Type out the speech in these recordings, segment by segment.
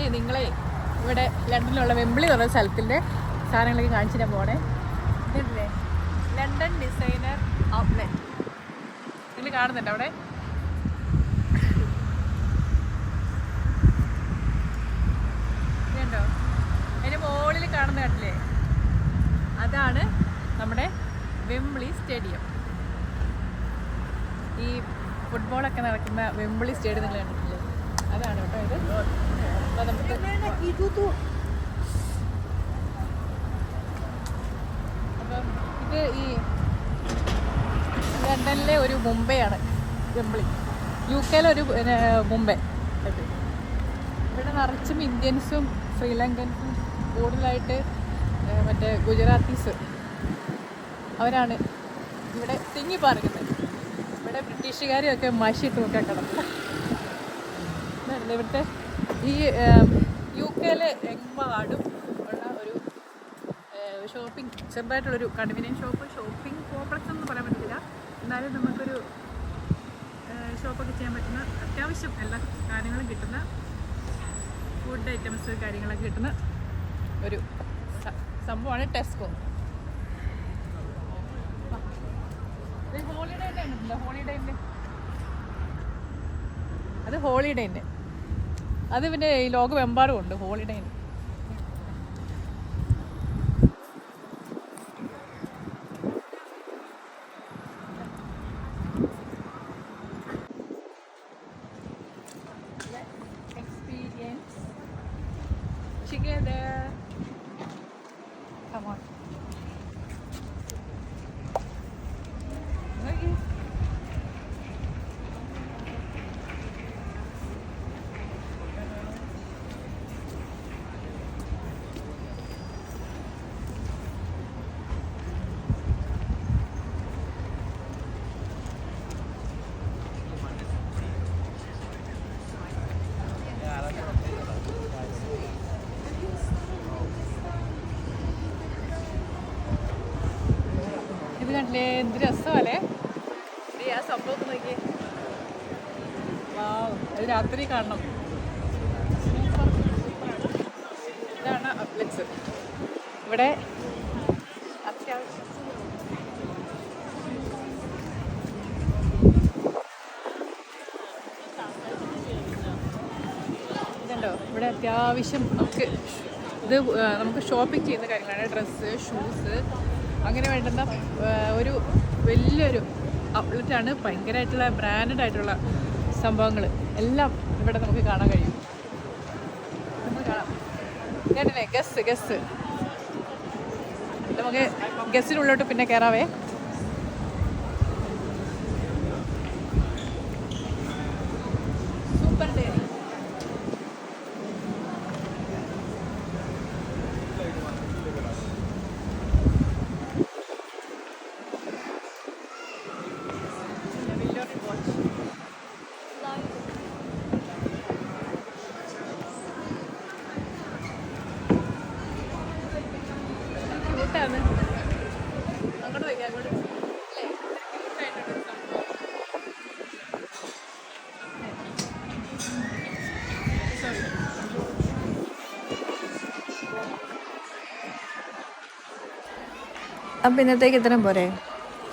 ഞാൻ നിങ്ങളെ ഇവിടെ ലണ്ടനിലുള്ള വെമ്പിളി എന്ന സ്ഥലത്തിന്റെ സാധനങ്ങളൊക്കെ കാണിച്ചിട്ട് പോണേ. ഇതല്ലേ? London designer outlet. നിങ്ങൾ കാണുന്നുണ്ട് അവിടെ? ഇതുണ്ടോ? അതിന് മുകളിൽ കാണുന്ന കണ്ടില്ലേ? അതാണ് നമ്മുടെ വെമ്പിളി സ്റ്റേഡിയം. ഈ ഫുട്ബോളൊക്കെ നടക്കുന്ന വെമ്പിളി സ്റ്റേഡിയം നിങ്ങൾ കണ്ടിട്ടില്ലേ? അതാണ് കേട്ടോ ഇത് അപ്പോൾ നമുക്ക് അപ്പം ഇത് ഈ ലണ്ടനിലെ ഒരു മുംബൈയാണ് വെമ്പിളി യു കെയിലെ ഒരു മുംബൈ. ഇവിടെ നിറച്ചും ഇന്ത്യൻസും ശ്രീലങ്കൻസും കൂടുതലായിട്ട് മറ്റേ ഗുജറാത്തീസ്. അവരാണ് ഇവിടെ തിങ്ങി പാർക്കുന്നത് ഇവിടെ ബ്രിട്ടീഷുകാരെയൊക്കെ മഷിട്ട് നോക്കാൻ കിടന്നു ഇവിടുത്തെ ഈ യു കെയിലെ എമ്പാടും ഉള്ള ഒരു ഷോപ്പിംഗ് ചെറുതായിട്ടുള്ളൊരു കൺവീനിയൻ ഷോപ്പ് ഷോപ്പിംഗ് കോംപ്ലക്സ് എന്ന് പറയാൻ പറ്റില്ല എന്നാലും നമുക്കൊരു ഷോപ്പൊക്കെ ചെയ്യാൻ പറ്റുന്ന അത്യാവശ്യം എല്ലാ കാര്യങ്ങളും കിട്ടുന്ന ഫുഡ് ഐറ്റംസ് കാര്യങ്ങളൊക്കെ കിട്ടുന്ന ഒരു സംഭവമാണ് ടെസ്കോ ഹോളിഡേ ഹോളിഡേ അത് ഹോളിഡേന്റെ അത് പിന്നെ ഈ ലോകമെമ്പാടും ഉണ്ട് experience together. കണ്ടില്ലേ? എന്ത് രസമല്ലേ? ആ സംഭവം നോക്കി വാവ് രാത്രി കാണണം. ഇതാണ് അപ്ലക്സ്. ഇവിടെ അത്യാവശ്യം ഇതുണ്ടോ? ഇവിടെ അത്യാവശ്യം നമുക്ക് ഇത് നമുക്ക് ഷോപ്പിംഗ് ചെയ്യുന്ന കാര്യങ്ങളാണ്. ഡ്രസ്സ് ഷൂസ് അങ്ങനെ വേണ്ടുന്ന ഒരു വലിയൊരു ഔട്ട്ലെറ്റാണ് ഭയങ്കരമായിട്ടുള്ള ബ്രാൻഡഡ് ആയിട്ടുള്ള സംഭവങ്ങൾ എല്ലാം ഇവിടെ നമുക്ക് കാണാൻ കഴിയും. കേട്ടില്ലേ ഗസ് ഗസ് നമുക്ക് ഗസ്സിനുള്ളോട്ട് പിന്നെ കയറാവേ സൂപ്പർ ഡെയറി അപ്പം ഇന്നത്തേക്ക് ഇത്രയും പോരെ.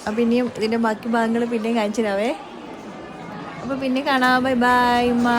അപ്പം ഇനിയും ഇതിന്റെ ബാക്കി ഭാഗങ്ങൾ പിന്നെയും കാണിച്ചു തരാവേ. അപ്പോൾ പിന്നെ കാണാം. ബൈ ബൈ ഉമ്മ.